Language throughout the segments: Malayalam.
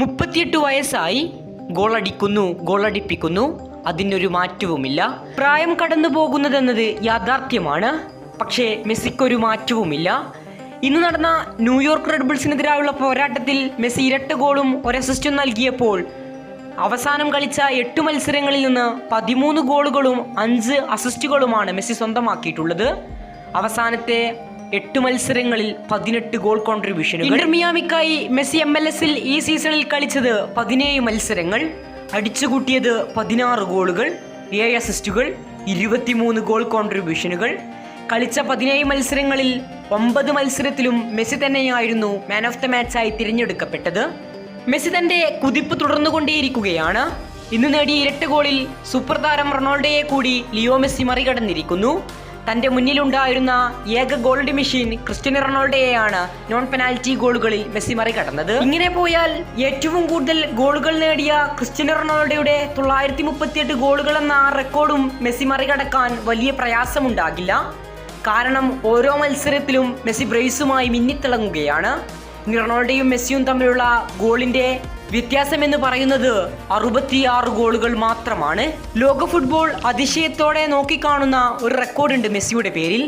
മുപ്പത്തിയെട്ട് വയസ്സായി ഗോളടിക്കുന്നു ഗോളടിപ്പിക്കുന്നു. അതിനൊരു മാറ്റവുമില്ല. പ്രായം കടന്നു പോകുന്നതെന്നത് യാഥാർത്ഥ്യമാണ്. പക്ഷേ മെസ്സിക്കൊരു മാറ്റവുമില്ല. ഇന്ന് നടന്ന ന്യൂയോർക്ക് റെഡ് ബുൾസിനെതിരായുള്ള പോരാട്ടത്തിൽ മെസ്സി ഇരട്ട ഗോളും ഒരസിസ്റ്റും നൽകിയപ്പോൾ അവസാനം കളിച്ച എട്ട് മത്സരങ്ങളിൽ നിന്ന് പതിമൂന്ന് ഗോളുകളും അഞ്ച് അസിസ്റ്റുകളുമാണ് മെസ്സി സ്വന്തമാക്കിയിട്ടുള്ളത്. അവസാനത്തെ എട്ട് മത്സരങ്ങളിൽ പതിനെട്ട് ഗോൾ കോൺട്രിബ്യൂഷനുകൾ ഇന്റർ മിയാമിക്കായി മെസ്സി എം എൽ എസിൽ ഈ സീസണിൽ കളിച്ചത് പതിനേഴ് മത്സരങ്ങൾ അടിച്ചുകൂട്ടിയത് പതിനാറ് ഗോളുകൾ ഏഴ് അസിസ്റ്റുകൾ ഇരുപത്തിമൂന്ന് ഗോൾ കോൺട്രിബ്യൂഷനുകൾ കളിച്ച പതിനേഴ് മത്സരങ്ങളിൽ ഒമ്പത് മത്സരത്തിലും മെസ്സി തന്നെയായിരുന്നു മാൻ ഓഫ് ദ ആയി തിരഞ്ഞെടുക്കപ്പെട്ടത്. മെസ്സി തന്റെ കുതിപ്പ് തുടർന്നുകൊണ്ടേയിരിക്കുകയാണ്. ഇന്ന് നേടിയ ഇരട്ട ഗോളിൽ സൂപ്പർ താരം റൊണാൾഡോയെ കൂടി ലിയോ മെസ്സി മറികടന്നിരിക്കുന്നു. തന്റെ മുന്നിലുണ്ടായിരുന്ന ഏക ഗോൾഡ് മെഷീൻ ക്രിസ്ത്യനോ റൊണാൾഡോയെയാണ് നോൺ പെനാൽറ്റി ഗോളുകളിൽ മെസ്സി മറികടന്നത്. ഇങ്ങനെ പോയാൽ ഏറ്റവും കൂടുതൽ ഗോളുകൾ നേടിയ ക്രിസ്ത്യനോ റൊണാൾഡോയുടെ തൊള്ളായിരത്തി മുപ്പത്തിയെട്ട് ഗോളുകൾ എന്ന ആ റെക്കോർഡും മെസ്സി മറികടക്കാൻ വലിയ പ്രയാസമുണ്ടാകില്ല. കാരണം ഓരോ മത്സരത്തിലും മെസ്സി ബ്രേസുമായി മിന്നിത്തിളങ്ങുകയാണ്. റൊണാൾഡോയും മെസ്സിയും തമ്മിലുള്ള ഗോളിന്റെ വ്യത്യാസം എന്ന് പറയുന്നത് അറുപത്തിയാറ് ഗോളുകൾ മാത്രമാണ്. ലോക ഫുട്ബോൾ അതിശയത്തോടെ നോക്കിക്കാണുന്ന ഒരു റെക്കോർഡുണ്ട് മെസ്സിയുടെ പേരിൽ.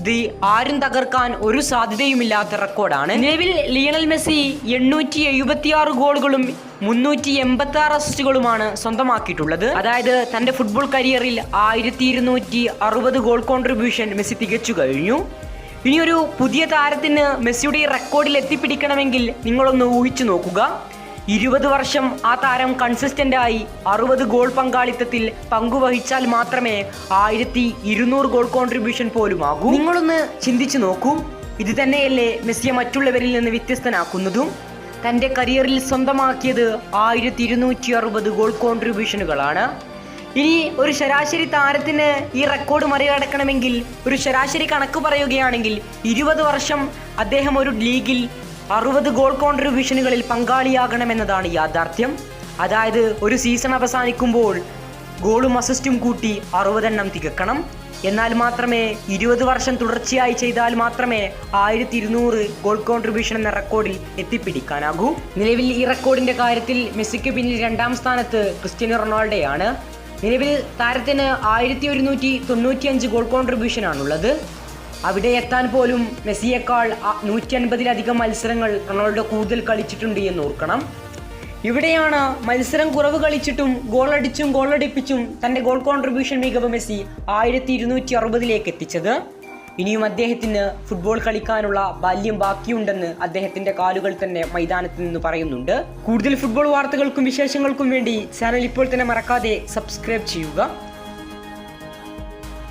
ഇത് ആരും തകർക്കാൻ ഒരു സാധ്യതയുമില്ലാത്ത റെക്കോർഡാണ്. നിലവിൽ ലിയണൽ മെസ്സി എണ്ണൂറ്റി എഴുപത്തിയാറ് ഗോളുകളും മുന്നൂറ്റി എൺപത്തി ആറ് അസിസ്റ്റുകളുമാണ് സ്വന്തമാക്കിയിട്ടുള്ളത്. അതായത് തന്റെ ഫുട്ബോൾ കരിയറിൽ ആയിരത്തി ഇരുന്നൂറ്റി അറുപത് ഗോൾ കോൺട്രിബ്യൂഷൻ മെസ്സി തികച്ചു കഴിഞ്ഞു. ഇനിയൊരു പുതിയ താരത്തിന് മെസ്സിയുടെ റെക്കോർഡിൽ എത്തിപ്പിടിക്കണമെങ്കിൽ നിങ്ങളൊന്ന് ഊഹിച്ചു നോക്കുക. ഇരുപത് വർഷം ആ താരം കൺസിസ്റ്റന്റ് ആയി അറുപത് ഗോൾ പങ്കാളിത്തത്തിൽ പങ്കുവഹിച്ചാൽ മാത്രമേ ആയിരത്തി ഇരുന്നൂറ് ഗോൾ കോൺട്രിബ്യൂഷൻ പോലും ആകൂ. നിങ്ങളൊന്ന് ചിന്തിച്ചു നോക്കൂ. ഇത് തന്നെയല്ലേ മെസ്സിയെ മറ്റുള്ളവരിൽ നിന്ന് വ്യത്യസ്തനാക്കുന്നതും? തന്റെ കരിയറിൽ സ്വന്തമാക്കിയത് ആയിരത്തി ഇരുന്നൂറ്റി അറുപത് ഗോൾ കോൺട്രിബ്യൂഷനുകളാണ് ഇനി ഒരു ശരാശരി താരത്തിന് ഈ റെക്കോർഡ് മറികടക്കണമെങ്കിൽ ഒരു ശരാശരി കണക്ക് പറയുകയാണെങ്കിൽ ഇരുപത് വർഷം അദ്ദേഹം ഒരു ലീഗിൽ അറുപത് ഗോൾ കോൺട്രിബ്യൂഷനുകളിൽ പങ്കാളിയാകണമെന്നതാണ് യാഥാർത്ഥ്യം. അതായത് ഒരു സീസൺ അവസാനിക്കുമ്പോൾ ഗോളും അസിസ്റ്റും കൂട്ടി അറുപതെണ്ണം തികക്കണം. എന്നാൽ മാത്രമേ ഇരുപത് വർഷം തുടർച്ചയായി ചെയ്താൽ മാത്രമേ ആയിരത്തി ഇരുന്നൂറ് ഗോൾ കോൺട്രിബ്യൂഷൻ എന്ന റെക്കോർഡിൽ എത്തിപ്പിടിക്കാനാകൂ. നിലവിൽ ഈ റെക്കോർഡിന്റെ കാര്യത്തിൽ മെസ്സിക്ക് പിന്നിൽ രണ്ടാം സ്ഥാനത്ത് ക്രിസ്ത്യനോ റൊണാൾഡോയാണ്. നിലവിൽ താരത്തിന് ആയിരത്തി ഒരുന്നൂറ്റി തൊണ്ണൂറ്റിയഞ്ച് ഗോൾ കോൺട്രിബ്യൂഷൻ ആണുള്ളത്. അവിടെ എത്താൻ പോലും മെസ്സിയേക്കാൾ നൂറ്റി അൻപതിലധികം മത്സരങ്ങൾ റൊണാൾഡോ കൂടുതൽ കളിച്ചിട്ടുണ്ട് എന്ന് ഓർക്കണം. ഇവിടെയാണ് മത്സരം കുറവ് കളിച്ചിട്ടും ഗോളടിച്ചും ഗോളടിപ്പിച്ചും തന്റെ ഗോൾ കോൺട്രിബ്യൂഷൻ മികവ് മെസ്സി ആയിരത്തി ഇരുന്നൂറ്റി അറുപതിലേക്ക് എത്തിച്ചത്. ഇനിയും അദ്ദേഹത്തിന് ഫുട്ബോൾ കളിക്കാനുള്ള ബാല്യം ബാക്കിയുണ്ടെന്ന് അദ്ദേഹത്തിന്റെ കാലുകൾ തന്നെ മൈതാനത്ത് നിന്ന് പറയുന്നുണ്ട്. കൂടുതൽ ഫുട്ബോൾ വാർത്തകൾക്കും വിശേഷങ്ങൾക്കും വേണ്ടി ചാനൽ ഇപ്പോൾ തന്നെ മറക്കാതെ സബ്സ്ക്രൈബ് ചെയ്യുക.